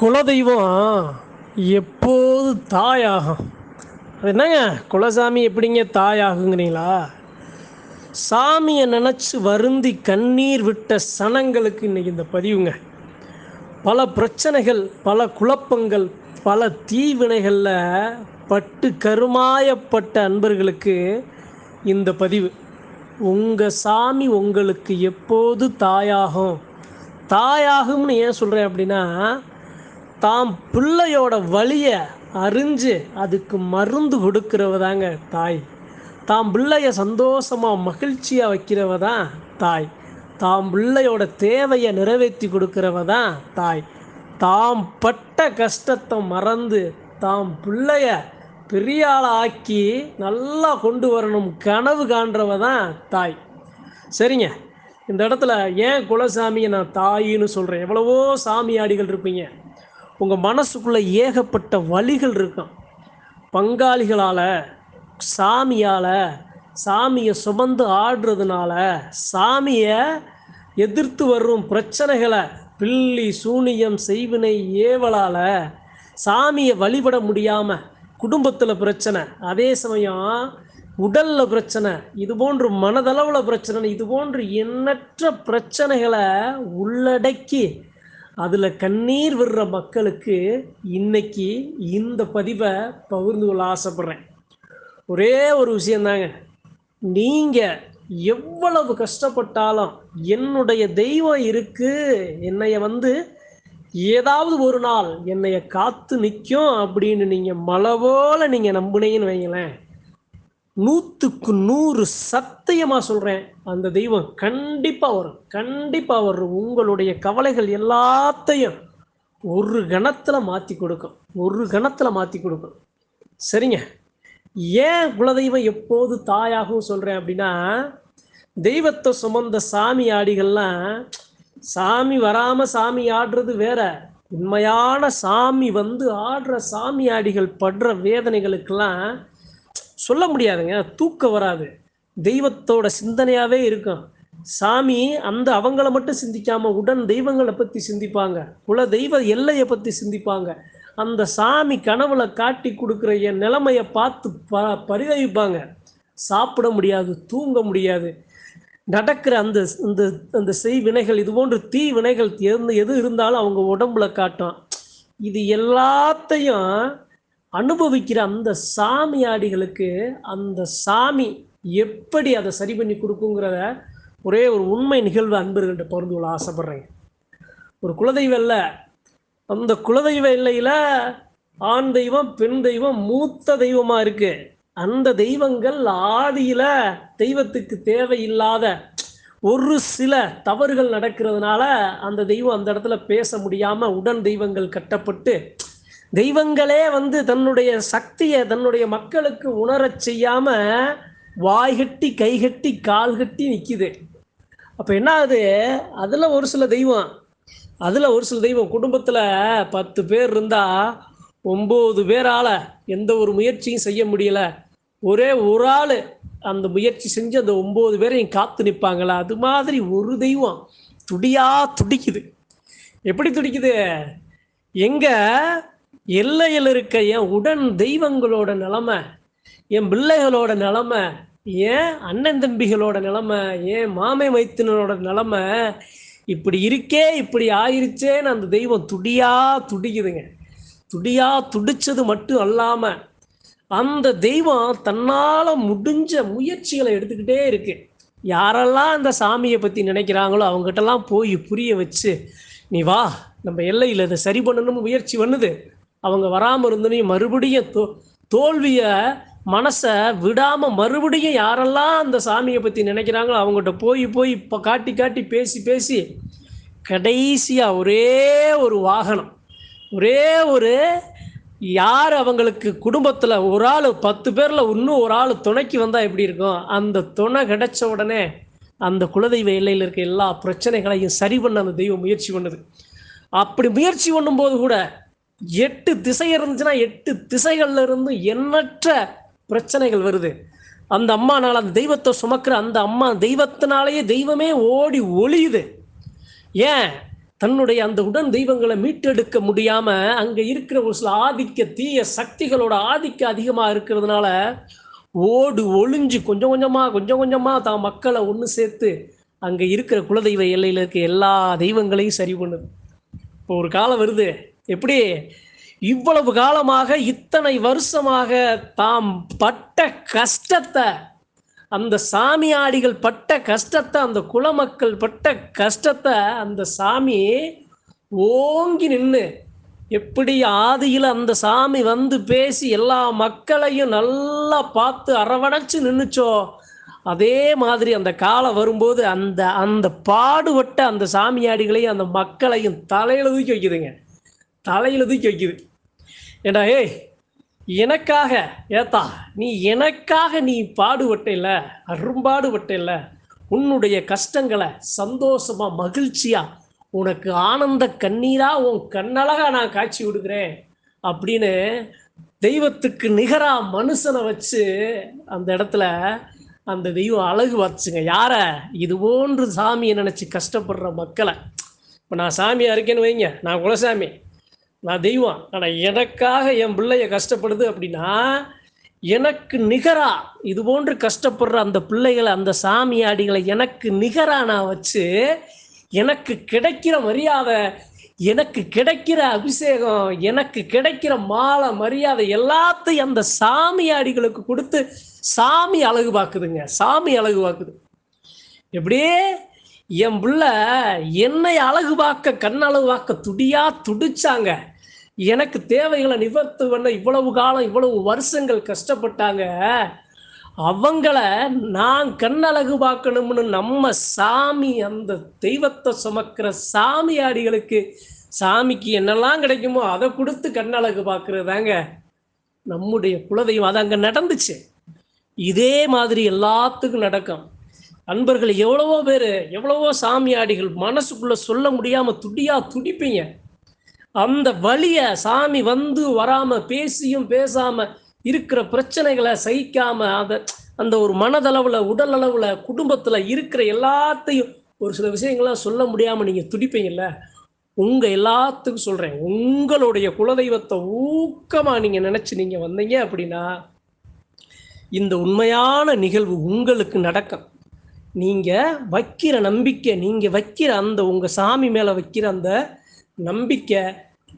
குலதெய்வம் எப்போது தாயாகும்? அது என்னங்க? குலசாமி எப்படிங்க தாயாகுங்கிறீங்களா? சாமியை நினச்சி வருந்தி கண்ணீர் விட்ட சனங்களுக்கு இன்னைக்கு இந்த பதிவுங்க. பல பிரச்சனைகள் பல குழப்பங்கள் பல தீவினைகளில் பட்டு கருமாயப்பட்ட அன்பர்களுக்கு இந்த பதிவு. உங்கள் சாமி உங்களுக்கு எப்போது தாயாகும்? தாயாகும்னு ஏன் சொல்கிறேன் அப்படின்னா தாம் பிள்ளையோட வலியை அறிஞ்சு அதுக்கு மருந்து கொடுக்கிறவ தாங்க தாய். தாம் பிள்ளைய சந்தோஷமாக மகிழ்ச்சியாக வைக்கிறவ தான் தாய். தாம் பிள்ளையோட தேவையை நிறைவேற்றி கொடுக்கிறவ தான் தாய். தாம் பட்ட கஷ்டத்தை மறந்து தாம் பிள்ளைய பெரிய ஆளா ஆக்கி நல்லா கொண்டு வரணும் கனவு காண்றவ தான் தாய். சரிங்க. இந்த இடத்துல ஏன் குலசாமியை நான் தாயின்னு சொல்கிறேன் எவ்வளவோ சாமியாடிகள் இருப்பீங்க. உங்கள் மனசுக்குள்ளே ஏகப்பட்ட வழிகள் இருக்கும். பங்காளிகளால் சாமியால் சாமியை சுமந்து ஆடுறதுனால சாமியை எதிர்த்து வரும் பிரச்சனைகளை பில்லி சூனியம் செய்வினை ஏவலால் சாமியை வழிபட முடியாமல் குடும்பத்தில் பிரச்சனை அதே சமயம் உடலில் பிரச்சனை இது போன்று மனதளவில் பிரச்சனை இது போன்று எண்ணற்ற பிரச்சனைகளை உள்ளடக்கி அதில் கண்ணீர் விடுற மக்களுக்கு இன்னைக்கு இந்த பதிவை பகிர்ந்து கொள்ள ஆசைப்பட்றேன். ஒரே ஒரு விஷயந்தாங்க. நீங்கள் எவ்வளவு கஷ்டப்பட்டாலும் என்னுடைய தெய்வம் இருக்குது என்னைய வந்து ஏதாவது ஒரு நாள் என்னைய காத்து நிற்கும் அப்படின்னு நீங்கள் மலை போல் நீங்கள் நம்புனீங்கன்னு வைங்களேன். நூற்றுக்கு நூறு சத்தியமாக சொல்கிறேன் அந்த தெய்வம் கண்டிப்பாக வரும். கண்டிப்பாக வரும். உங்களுடைய கவலைகள் எல்லாத்தையும் ஒரு கணத்தில் மாற்றி கொடுக்கும். ஒரு கணத்தில் மாற்றி கொடுக்கும். சரிங்க? ஏன் குலதெய்வம் எப்போது தாயாகவும் சொல்கிறேன் அப்படின்னா தெய்வத்தை சுமந்த சாமி ஆடிகள்லாம் சாமி வராமல் சாமி ஆடுறது வேற. உண்மையான சாமி வந்து ஆடுற சாமி ஆடிகள் படுற வேதனைகளுக்கெல்லாம் சொல்ல முடியாதுங்க. தூக்கம் வராது. தெய்வத்தோட சிந்தனையாகவே இருக்கும். சாமி அந்த அவங்கள மட்டும் சிந்திக்காம உடன் தெய்வங்களை பற்றி சிந்திப்பாங்க. குல தெய்வ எல்லையை பற்றி சிந்திப்பாங்க. அந்த சாமி கனவுல காட்டி கொடுக்குற என் நிலைமையை பார்த்து ப பரிதவிப்பாங்க. சாப்பிட முடியாது தூங்க முடியாது. நடக்கிற அந்த இந்த அந்த செய் வினைகள் இது போன்ற தீ வினைகள் எது எது இருந்தாலும் அவங்க உடம்புல காட்டும். இது எல்லாத்தையும் அனுபவிக்கிற அந்த சாமியாடிகளுக்கு அந்த சாமி எப்படி அதை சரி பண்ணி கொடுக்குங்கிறத ஒரே ஒரு உண்மை நிகழ்வு அன்பர்கள்ட்ட பகிர்ந்து கொள்ள ஆசைப்பட்றேங்க ஒரு குலதெய்வ இல்லை. அந்த குலதெய்வ எல்லையில் ஆண் தெய்வம் பெண் தெய்வம் மூத்த தெய்வமாக இருக்குது அந்த தெய்வங்கள் ஆதியில் தெய்வத்துக்கு தேவையில்லாத ஒரு சில தவறுகள் நடக்கிறதுனால அந்த தெய்வம் அந்த இடத்துல பேச முடியாமல் உடன் தெய்வங்கள் கட்டப்பட்டு தெய்வங்களே வந்து தன்னுடைய சக்தியை தன்னுடைய மக்களுக்கு உணரச் செய்யாம வாய்கட்டி கைகட்டி கால்கட்டி நிற்கிது அப்போ என்ன ஆகுது அதில் ஒரு சில தெய்வம். அதில் ஒரு சில தெய்வம். குடும்பத்தில் பத்து பேர் இருந்தால் ஒம்பது பேரால் எந்த ஒரு முயற்சியும் செய்ய முடியல. ஒரே ஒரு ஆள் அந்த முயற்சி செஞ்சு அந்த ஒம்பது பேரையும் காத்து நிற்பாங்களா அது மாதிரி ஒரு தெய்வம். துடியா துடிக்குது. எப்படி துடிக்குது? எங்கே எல்லையில் இருக்க என் உடன் தெய்வங்களோட நிலமை என் பிள்ளைகளோட நிலமை ஏன் அண்ணன் தம்பிகளோட நிலமை ஏன் மாமை மைத்தினரோட நிலமை இப்படி இருக்கே இப்படி ஆயிருச்சேன்னு அந்த தெய்வம் துடியா துடிக்குதுங்க. துடியா துடிச்சது மட்டும் அல்லாமல் அந்த தெய்வம் தன்னால் முடிஞ்ச முயற்சிகளை எடுத்துக்கிட்டே இருக்கு. யாரெல்லாம் அந்த சாமியை பற்றி நினைக்கிறாங்களோ அவங்ககிட்டலாம் போய் புரிய வச்சு நீ வா நம்ம எல்லையில் இதை சரி பண்ணணும்னு முயற்சி பண்ணுது. அவங்க வராமல் இருந்தனையும் மறுபடியும் தோ தோல்வியை மனசை விடாமல் மறுபடியும் யாரெல்லாம் அந்த சாமியை பற்றி நினைக்கிறாங்களோ அவங்ககிட்ட போய் போய் இப்போ காட்டி காட்டி பேசி பேசி கடைசியாக ஒரே ஒரு வாகனம் ஒரே ஒரு யார் அவங்களுக்கு குடும்பத்தில் ஒரு ஆள் பத்து பேரில் இன்னும் ஒரு ஆள் துணைக்கு வந்தால் எப்படி இருக்கும்? அந்த துணை கிடைச்ச உடனே அந்த குலதெய்வ எல்லையில் இருக்க எல்லா பிரச்சனைகளையும் சரி பண்ண அந்த தெய்வம் முயற்சி பண்ணுது. அப்படி முயற்சி பண்ணும்போது கூட எட்டு திசை இருந்துச்சுன்னா எட்டு திசைகள்ல இருந்து எண்ணற்ற பிரச்சனைகள் வருது. அந்த அம்மானால் அந்த தெய்வத்தை சுமக்கிற அந்த அம்மா தெய்வத்தினாலேயே தெய்வமே ஓடி ஒளியுது. ஏன்? தன்னுடைய அந்த உடன் தெய்வங்களை மீட்டெடுக்க முடியாம அங்க இருக்கிற ஒரு சில ஆதிக்க தீய சக்திகளோட ஆதிக்கம் அதிகமா இருக்கிறதுனால ஓடு ஒளிஞ்சு கொஞ்சம் கொஞ்சமா கொஞ்சம் கொஞ்சமா தான் மக்களை ஒன்று சேர்த்து அங்க இருக்கிற குலதெய்வ எல்லையில் இருக்க எல்லா தெய்வங்களையும் சரி பண்ணுது. இப்போ ஒரு காலம் வருது. எப்படி? இவ்வளவு காலமாக இத்தனை வருஷமாக தாம் பட்ட கஷ்டத்தை அந்த சாமியாடிகள் பட்ட கஷ்டத்தை அந்த குலமக்கள் பட்ட கஷ்டத்தை அந்த சாமி ஓங்கி நின்று எப்படி ஆதியில் அந்த சாமி வந்து பேசி எல்லா மக்களையும் நல்லா பார்த்து அரவணைச்சு நின்றுச்சோ அதே மாதிரி அந்த காலம் வரும்போது அந்த அந்த பாடுபட்ட அந்த சாமியாடிகளையும் அந்த மக்களையும் தலையில தூக்கி வைக்குதுங்க. தலையில் தூக்கி வைக்குது. ஏண்டா ஏய் எனக்காக ஏத்தா நீ எனக்காக நீ பாடுபட்ட இல்லை அரும்பாடுபட்ட இல்லை உன்னுடைய கஷ்டங்களை சந்தோஷமாக மகிழ்ச்சியாக உனக்கு ஆனந்த கண்ணீராக உன் கண்ணழகாக நான் காட்சி விடுக்கிறேன் அப்படின்னு தெய்வத்துக்கு நிகராக மனுஷனை வச்சு அந்த இடத்துல அந்த தெய்வம் அழகு பார்த்துச்சுங்க. யாரை? இது போன்று சாமியை நினச்சி கஷ்டப்படுற மக்களை. இப்போ நான் சாமியாக இருக்கேன்னு வைங்க. நான் குலசாமி. நான் தெய்வம். ஆனால் எனக்காக என் பிள்ளைய கஷ்டப்படுது அப்படின்னா எனக்கு நிகரா இது போன்று கஷ்டப்படுற அந்த பிள்ளைகளை அந்த சாமியாடிகளை எனக்கு நிகரா நான் வச்சு எனக்கு கிடைக்கிற மரியாதை எனக்கு கிடைக்கிற அபிஷேகம் எனக்கு கிடைக்கிற மாலை மரியாதை எல்லாத்தையும் அந்த சாமியாடிகளுக்கு கொடுத்து சாமி அழகு பார்க்குதுங்க சாமி அழகு பார்க்குது எப்படியே என் பிள்ளை என்னை அழகு பார்க்க கண்ணழகு பார்க்க துடியா துடிச்சாங்க. எனக்கு தேவைகளை நிவர்த்தி பண்ண இவ்வளவு காலம் இவ்வளவு வருஷங்கள் கஷ்டப்பட்டாங்க. அவங்கள நான் கண்ணழகு பார்க்கணும்னு நம்ம சாமி அந்த தெய்வத்தை சுமக்கிற சாமியாடிகளுக்கு சாமிக்கு என்னெல்லாம் கிடைக்குமோ அதை கொடுத்து கண்ணழகு பார்க்கறது தாங்க நம்முடைய குலதெய்வம். அது அங்கே நடந்துச்சு. இதே மாதிரி எல்லாத்துக்கும் நடக்கும். அன்பர்கள் எவ்வளவோ பேர் எவ்வளவோ சாமியாடிகள் மனசுக்குள்ள சொல்ல முடியாம துடியா துடிப்பீங்க. அந்த வழிய சாமி வந்து வராம பேசியும் பேசாம இருக்கிற பிரச்சனைகளை சகிக்காம அதை அந்த ஒரு மனதளவுல உடல் அளவுல குடும்பத்துல இருக்கிற எல்லாத்தையும் ஒரு சில விஷயங்களை சொல்ல முடியாம நீங்க துடிப்பீங்கல்ல? உங்க எல்லாத்துக்கும் சொல்றேன். உங்களுடைய குலதெய்வத்தை ஊக்கமா நீங்க நினைச்சு நீங்க வந்தீங்க அப்படின்னா இந்த உண்மையான நிகழ்வு உங்களுக்கு நடக்கும். நீங்க வைக்கிற நம்பிக்கை நீங்க வைக்கிற அந்த உங்க சாமி மேல வைக்கிற அந்த நம்பிக்கை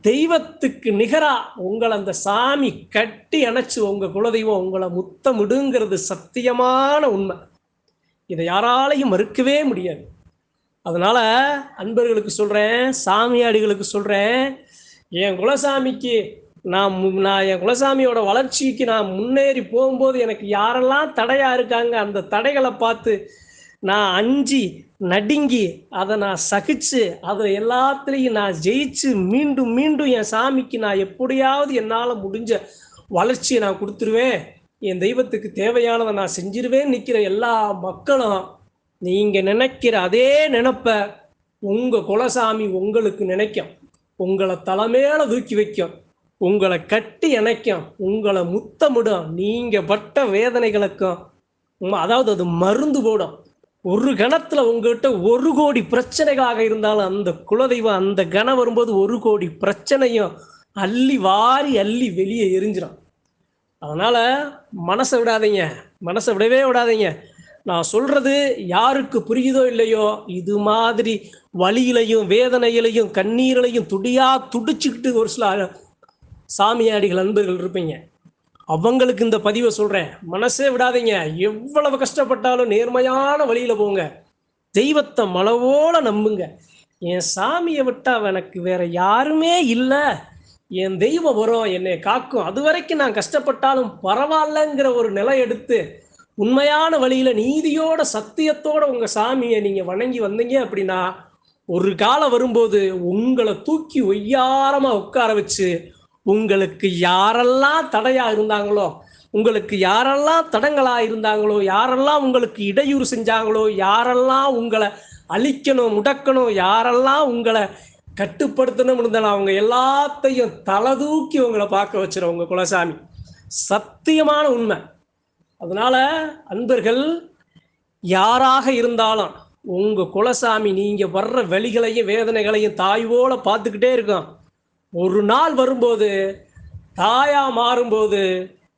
தெய்வத்துக்கு நிகரா உங்களை அந்த சாமி கட்டி அணைச்சு உங்க குலதெய்வம் உங்களை முத்தமிடுங்கிறது சத்தியமான உண்மை. இதை யாராலையும் மறுக்கவே முடியாது. அதனால அன்பர்களுக்கு சொல்றேன் சாமியாடிகளுக்கு சொல்றேன் என் குலசாமிக்கு நான் மு- நான் என் குலசாமியோட வளர்ச்சிக்கு நான் முன்னேறி போகும்போது எனக்கு யாரெல்லாம் தடையா இருக்காங்க அந்த தடைகளை பார்த்து நான் அஞ்சி நடுங்கி அதை நான் சகிச்சு அதை எல்லாத்துலேயும் நான் ஜெயிச்சு மீண்டும் மீண்டும் என் சாமிக்கு நான் எப்படியாவது என்னால் முடிஞ்ச வளர்ச்சியை நான் கொடுத்துருவேன். என் தெய்வத்துக்கு தேவையானதை நான் செஞ்சிருவேன் நிற்கிற எல்லா மக்களும் நீங்கள் நினைக்கிற அதே நினப்பை உங்கள் குலசாமி உங்களுக்கு நினைக்கும். உங்களை தலைமையில தூக்கி வைக்கும். உங்களை கட்டி இணைக்கும் உங்களை முத்தமிடும். நீங்கள் பட்ட வேதனைகளுக்கும் உம், அதாவது அது மருந்து போடும். ஒரு கணத்துல உங்ககிட்ட ஒரு கோடி பிரச்சனைகளாக இருந்தாலும் அந்த குலதெய்வம் அந்த கணம் வரும்போது ஒரு கோடி பிரச்சனையும் அள்ளி வாரி அள்ளி வெளியே எரிஞ்சிடும் அதனால மனசை விடாதீங்க. மனசை விடவே விடாதீங்க. நான் சொல்றது யாருக்கு புரியுதோ இல்லையோ இது மாதிரி வழியிலையும் வேதனையிலையும் கண்ணீரிலையும் துடியா துடிச்சுக்கிட்டு ஒரு சில சாமியாடிகள் அன்பர்கள் இருப்பீங்க. அவங்களுக்கு இந்த பதிவை சொல்கிறேன் மனசே விடாதீங்க. எவ்வளவு கஷ்டப்பட்டாலும் நேர்மையான வழியில் போங்க. தெய்வத்தை மலவோல நம்புங்க. என் சாமியை விட்டா எனக்கு வேற யாருமே இல்லை. என் தெய்வம் வரும் என்னை காக்கும். அது வரைக்கும் நான் கஷ்டப்பட்டாலும் பரவாயில்லங்கிற ஒரு நிலை எடுத்து உண்மையான வழியில் நீதியோட சத்தியத்தோட உங்கள் சாமியை நீங்கள் வணங்கி வந்தீங்க அப்படின்னா ஒரு காலம் வரும்போது உங்களை தூக்கி ஒய்யாரமாக உட்கார வச்சு உங்களுக்கு யாரெல்லாம் தடையா இருந்தாங்களோ உங்களுக்கு யாரெல்லாம் தடங்களா இருந்தாங்களோ யாரெல்லாம் உங்களுக்கு இடையூறு செஞ்சாங்களோ யாரெல்லாம் உங்களை அழிக்கணும் முடக்கணும் யாரெல்லாம் உங்களை கட்டுப்படுத்தணும் இருந்தாலும் அவங்க எல்லாத்தையும் தலை தூக்கி உங்களை பார்க்க வச்சிரும் உங்க குலசாமி. சத்தியமான உண்மை. அதனால அன்பர்கள் யாராக இருந்தாலும் உங்கள் குலசாமி நீங்கள் வர்ற வழிகளையும் வேதனைகளையும் தாய் பார்த்துக்கிட்டே இருக்கும் ஒரு நாள் வரும்போது தாயா மாறும்போது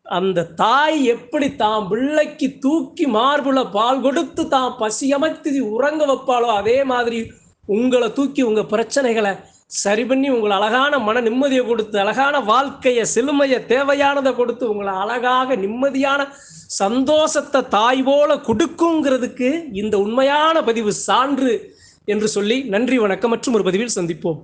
அந்த தாய் எப்படி தாம் பிள்ளைக்கு தூக்கி மார்புல பால் கொடுத்து தாம் பசியமைத்து உறங்க வைப்பாளோ அதே மாதிரி உங்களை தூக்கி உங்கள் பிரச்சனைகளை சரி பண்ணி உங்களை அழகான மன நிம்மதியை கொடுத்து அழகான வாழ்க்கையை செழுமையை தேவையானதை கொடுத்து உங்களை அழகாக நிம்மதியான சந்தோஷத்தை தாய் போல கொடுக்குங்கிறதுக்கு இந்த உண்மையான பதிவு சான்று என்று சொல்லி நன்றி வணக்கம் மற்றும் ஒரு பதிவில் சந்திப்போம்.